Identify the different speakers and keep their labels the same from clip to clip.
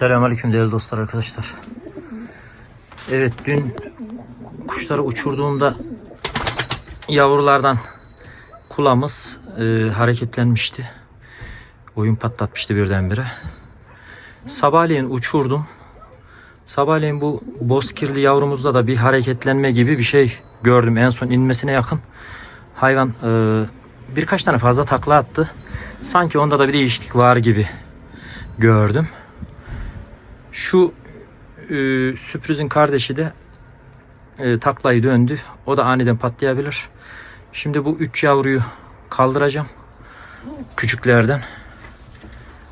Speaker 1: Selamünaleyküm değerli dostlar arkadaşlar. Evet dün kuşları uçurduğumda yavrulardan kulağımız e, hareketlenmişti. Oyun patlatmıştı birdenbire. Sabahleyin uçurdum. Sabahleyin bu bozkirli yavrumuzda da bir hareketlenme gibi bir şey gördüm. En son inmesine yakın hayvan e, birkaç tane fazla takla attı. Sanki onda da bir değişiklik var gibi gördüm. Şu e, sürprizin kardeşi de e, taklayı döndü. O da aniden patlayabilir. Şimdi bu üç yavruyu kaldıracağım. Küçüklerden.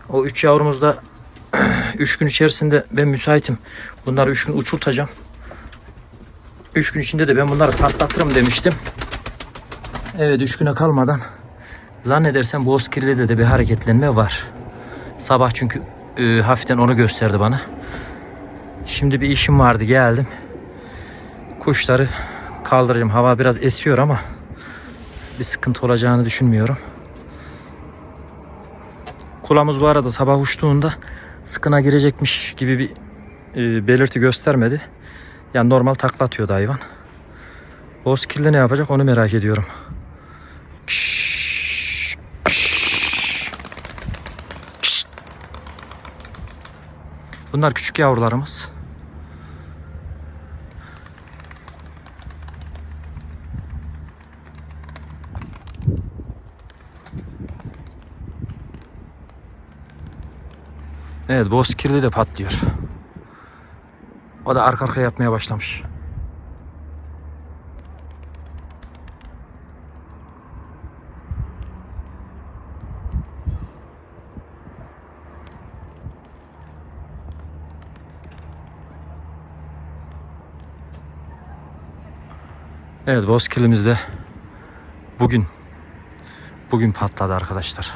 Speaker 1: O üç yavrumuz da 3 gün içerisinde ben müsaitim. Bunları 3 gün uçurtacağım. 3 gün içinde de ben bunları patlatırım demiştim. Evet 3 güne kalmadan zannedersem Bozkirli'de de bir hareketlenme var. Sabah çünkü e, hafiften onu gösterdi bana. Şimdi bir işim vardı geldim. Kuşları kaldıracağım. Hava biraz esiyor ama bir sıkıntı olacağını düşünmüyorum. Kulağımız bu arada sabah uçtuğunda sıkına girecekmiş gibi bir e, belirti göstermedi. Yani normal takla atıyordu hayvan. Bozkirli ne yapacak onu merak ediyorum. Kşş, Bunlar küçük yavrularımız. Evet bozkirli de patlıyor. O da arka arkaya yatmaya başlamış. Evet bozkirlimiz de bugün bugün patladı arkadaşlar.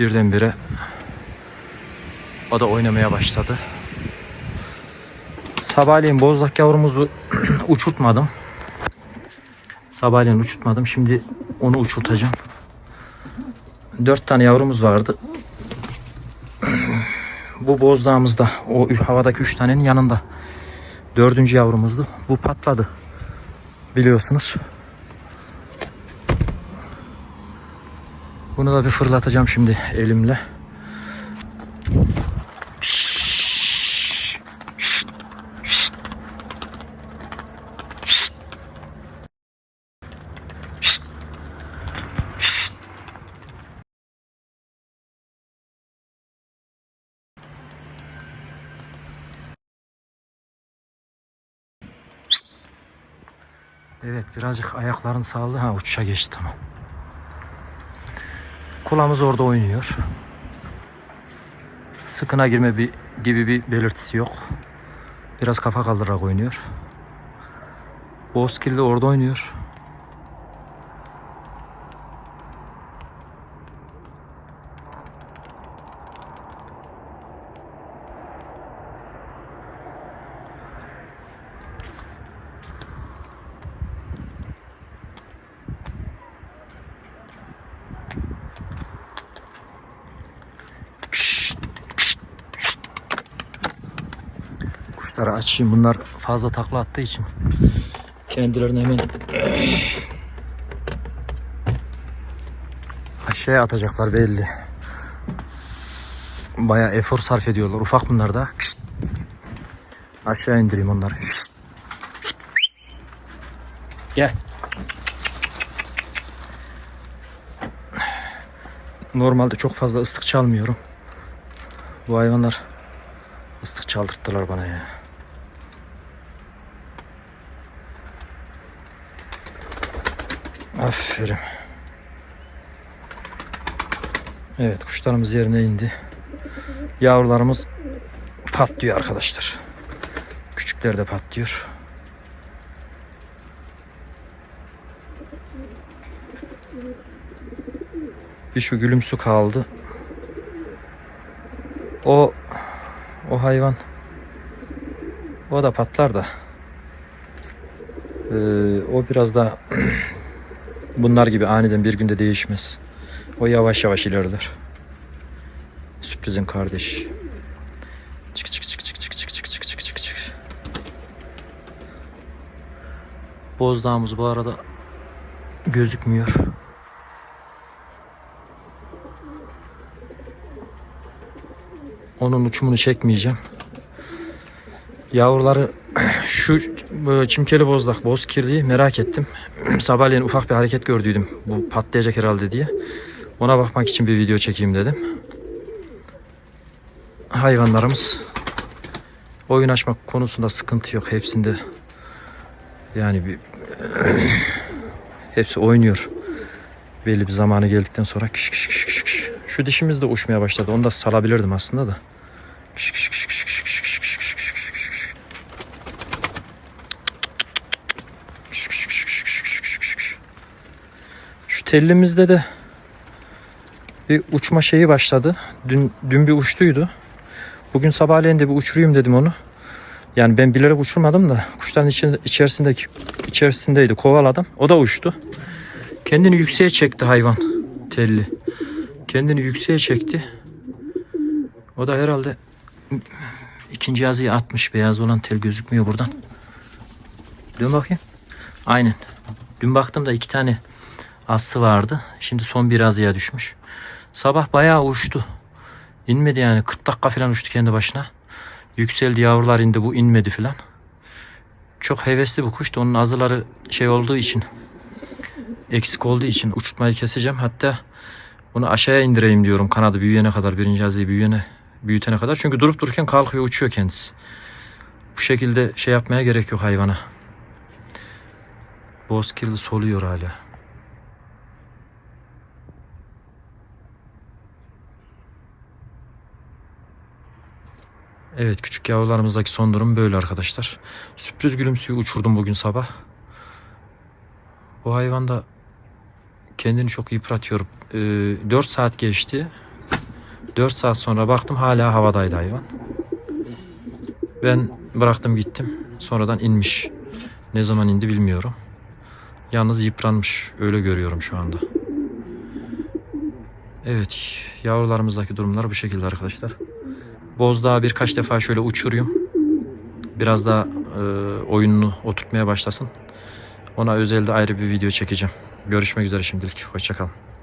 Speaker 1: Birdenbire o da oynamaya başladı. Sabahleyin bozlak yavrumuzu uçurtmadım. Sabahleyin uçurtmadım. Şimdi onu uçurtacağım. Dört tane yavrumuz vardı. Bu bozdağımızda o havadaki üç tanenin yanında. Dördüncü yavrumuzdu. Bu patladı. Biliyorsunuz. Bunu da bir fırlatacağım şimdi elimle. Evet birazcık ayakların sağlığı ha uçuşa geçti tamam. Kulağımız orada oynuyor. Sıkına girme bir, gibi bir belirtisi yok. Biraz kafa kaldırarak oynuyor. Bozkirli orada oynuyor. Kuşları açayım. Bunlar fazla takla attığı için kendilerini hemen aşağıya atacaklar belli. Bayağı efor sarf ediyorlar. Ufak bunlar da. Aşağı indireyim onları. Gel. Normalde çok fazla ıslık çalmıyorum. Bu hayvanlar ıslık çaldırttılar bana ya. Aferin. Evet kuşlarımız yerine indi. Yavrularımız patlıyor arkadaşlar. Küçükler de patlıyor. Bir şu gülümsü kaldı. O o hayvan o da patlar da Ee, o biraz da bunlar gibi aniden bir günde değişmez. O yavaş yavaş ilerler. Sürprizin kardeşi. Çık çık çık çık çık çık çık çık çık çık çık. Bozdağımız bu arada gözükmüyor. Onun uçumunu çekmeyeceğim. Yavruları şu çimkeli bozdak, boz kirliği merak ettim. Sabahleyin ufak bir hareket gördüydüm. Bu patlayacak herhalde diye. Ona bakmak için bir video çekeyim dedim. Hayvanlarımız oyun açmak konusunda sıkıntı yok. Hepsinde yani bir hepsi oynuyor. Belli bir zamanı geldikten sonra kış kış kış kış. Şu dişimiz de uçmaya başladı. Onu da salabilirdim aslında da. Kış kış kış kış kış kış kış kış. Şu tellimizde de bir uçma şeyi başladı. Dün, dün bir uçtuydu. Bugün sabahleyin de bir uçurayım dedim onu. Yani ben bilerek uçurmadım da kuşların içinde, içerisindeki içerisindeydi kovaladım. O da uçtu. Kendini yükseğe çekti hayvan telli. Kendini yükseğe çekti. O da herhalde ikinci yazıyı atmış. Beyaz olan tel gözükmüyor buradan. Dön bakayım. Aynen. Dün baktım da iki tane aslı vardı. Şimdi son bir azıya düşmüş. Sabah bayağı uçtu. İnmedi yani. 40 dakika falan uçtu kendi başına. Yükseldi yavrular indi bu inmedi falan. Çok hevesli bu kuş da onun azıları şey olduğu için eksik olduğu için uçurtmayı keseceğim. Hatta bunu aşağıya indireyim diyorum kanadı büyüyene kadar birinci azıyı büyüyene büyütene kadar. Çünkü durup dururken kalkıyor uçuyor kendisi. Bu şekilde şey yapmaya gerek yok hayvana. Bozkirli soluyor hala. Evet küçük yavrularımızdaki son durum böyle arkadaşlar. Sürpriz gülümsüyü uçurdum bugün sabah. Bu hayvan da kendini çok yıpratıyor. Ee, 4 saat geçti. 4 saat sonra baktım hala havadaydı hayvan. Ben bıraktım gittim. Sonradan inmiş. Ne zaman indi bilmiyorum. Yalnız yıpranmış. Öyle görüyorum şu anda. Evet. Yavrularımızdaki durumlar bu şekilde arkadaşlar. Bozdağı birkaç defa şöyle uçurayım. Biraz daha e, oyununu oturtmaya başlasın. Ona özelde ayrı bir video çekeceğim. Görüşmek üzere şimdilik. Hoşçakalın.